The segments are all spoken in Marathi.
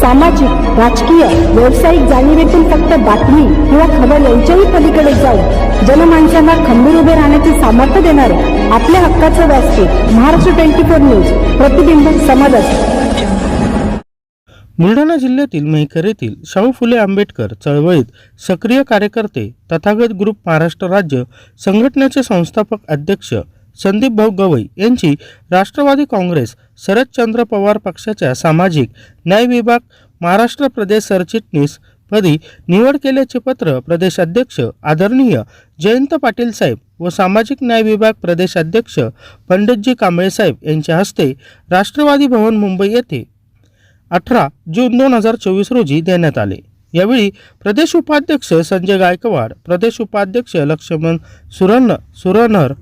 सामाजिक राजकीय व्यावसायिक जाणीवेतून फक्त बातमी किंवा खबर यांच्याही पलीकडे जाऊन जनमानसांना खंबीर उभे राहण्याचे सामर्थ्य देणारे आपल्या हक्काचं व्यासपीठ महाराष्ट्र ट्वेंटी फोर न्यूज प्रतिबिंब समाजात बुलढाणा जिल्ह्यातील मेहकर येथील शाहू फुले आंबेडकर चळवळीत सक्रिय कार्यकर्ते तथागत ग्रुप महाराष्ट्र राज्य संघटनेचे संस्थापक अध्यक्ष संदीप भाऊ गवई यांची राष्ट्रवादी काँग्रेस शरदचंद्र पवार पक्षाच्या सामाजिक न्याय विभाग महाराष्ट्र प्रदेश सरचिटणीस पदी निवड केल्याचे पत्र प्रदेशाध्यक्ष आदरणीय जयंत पाटील साहेब व सामाजिक न्याय विभाग प्रदेशाध्यक्ष पंडितजी कांबळे साहेब यांच्या हस्ते राष्ट्रवादी भवन मुंबई येथे अठरा जून दोन हजार चोवीस रोजी देण्यात आले. यावेळी प्रदेश उपाध्यक्ष संजय गायकवाड प्रदेश उपाध्यक्ष लक्ष्मण सुरण सुरनर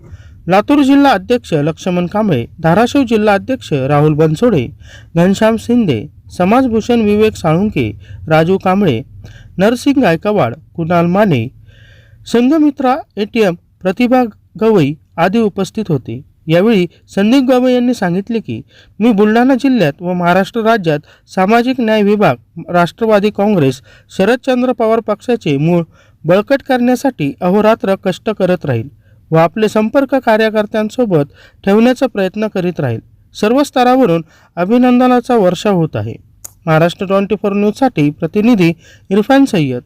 लातूर जिल्हा अध्यक्ष लक्ष्मण कांबळे धाराशिव जिल्हा अध्यक्ष Rahul Bansode Ghanshyam Shinde समाजभूषण Vivek Salunke Raju Kamble Narsing Gaikwad Kunal Mane Sanghamitra A T M Pratibha Gavai आदी उपस्थित होते. यावेळी संदीप गवई यांनी सांगितले की मी बुलढाणा जिल्ह्यात व महाराष्ट्र राज्यात सामाजिक न्याय विभाग राष्ट्रवादी काँग्रेस शरदचंद्र पवार पक्षाचे मूळ बळकट करण्यासाठी अहोरात्र कष्ट करत राहील. व आपले संपर्क कार्यकर्त्यांसोबत ठेवण्याचा प्रयत्न करीत राहील. सर्व स्तरावरून अभिनंदनाचा वर्षा होत आहे. महाराष्ट्र ट्वेंटी फोर न्यूजसाठी प्रतिनिधी इरफान सय्यद.